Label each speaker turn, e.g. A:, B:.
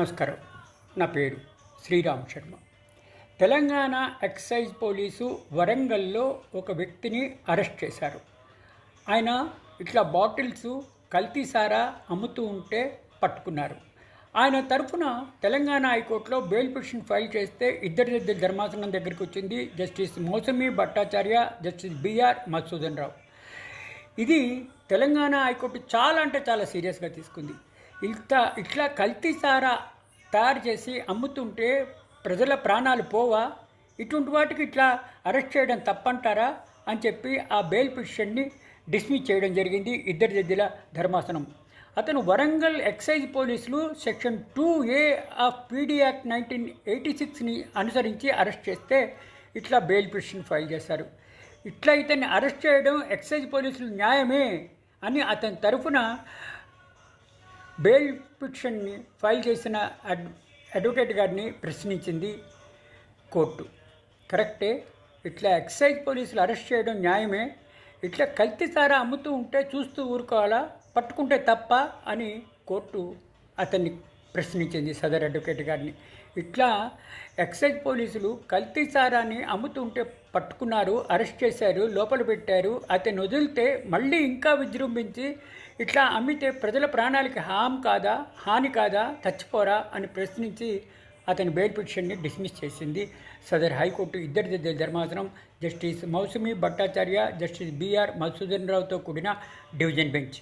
A: నమస్కారం. నా పేరు శ్రీరామ్ శర్మ. తెలంగాణ ఎక్సైజ్ పోలీసు వరంగల్లో ఒక వ్యక్తిని అరెస్ట్ చేశారు. ఆయన ఇట్లా బాటిల్స్ కల్తీసారా అమ్ముతూ ఉంటే పట్టుకున్నారు. ఆయన తరఫున తెలంగాణ హైకోర్టులో బెయిల్ పిటిషన్ ఫైల్ చేస్తే ఇద్దరి ఇద్దరు ధర్మాసనం దగ్గరికి వచ్చింది justice Mousumi Bhattacharya justice BR Madhusudan Rao. ఇది తెలంగాణ హైకోర్టు చాలా అంటే చాలా సీరియస్గా తీసుకుంది. ఇంత ఇట్లా కల్తీ సారా తయారు చేసి అమ్ముతుంటే ప్రజల ప్రాణాలు పోవా? ఇటువంటి వాటికి ఇట్లా అరెస్ట్ చేయడం తప్పంటారా? అని చెప్పి ఆ బెయిల్ పిటిషన్ని డిస్మిస్ చేయడం జరిగింది ఇద్దరి జడ్జిల ధర్మాసనం. అతను వరంగల్ ఎక్సైజ్ పోలీసులు section two A of PD act nineteen eighty సిక్స్ని అనుసరించి అరెస్ట్ చేస్తే ఇట్లా బెయిల్ పిటిషన్ ఫైల్ చేశారు. ఇట్లా ఇతన్ని అరెస్ట్ చేయడం ఎక్సైజ్ పోలీసులు న్యాయమే అని అతని తరఫున బెయిల్ పిటిషన్ని ఫైల్ చేసిన అడ్ అడ్వకేట్ గారిని ప్రశ్నించింది కోర్టు. కరెక్టే ఇట్లా ఎక్సైజ్ పోలీసులు అరెస్ట్ చేయడం న్యాయమే ఇట్లా కల్తీ సారా అమ్ముతూ ఉంటే చూస్తూ ఊరుకోవాలా పట్టుకుంటే తప్ప అని కోర్టు అతన్ని ప్రశ్నించింది సదర్ అడ్వకేట్ గారిని. ఇట్లా ఎక్సైజ్ పోలీసులు కల్తీ సారాన్ని అమ్ముతుంటే పట్టుకున్నారు అరెస్ట్ చేశారు లోపల పెట్టారు అతను వదిలితే మళ్ళీ ఇంకా విజృంభించి ఇట్లా అమ్మితే ప్రజల ప్రాణాలకి హామ్ కాదా హాని కాదా చచ్చిపోరా అని ప్రశ్నించి అతని బెయిల్ పిటిషన్ని డిస్మిస్ చేసింది సదర్ హైకోర్టు. ఇద్దరి ధర్మాసనం. Justice Mousumi Bhattacharya justice BR Madhusudan రావుతో కూడిన డివిజన్ బెంచ్.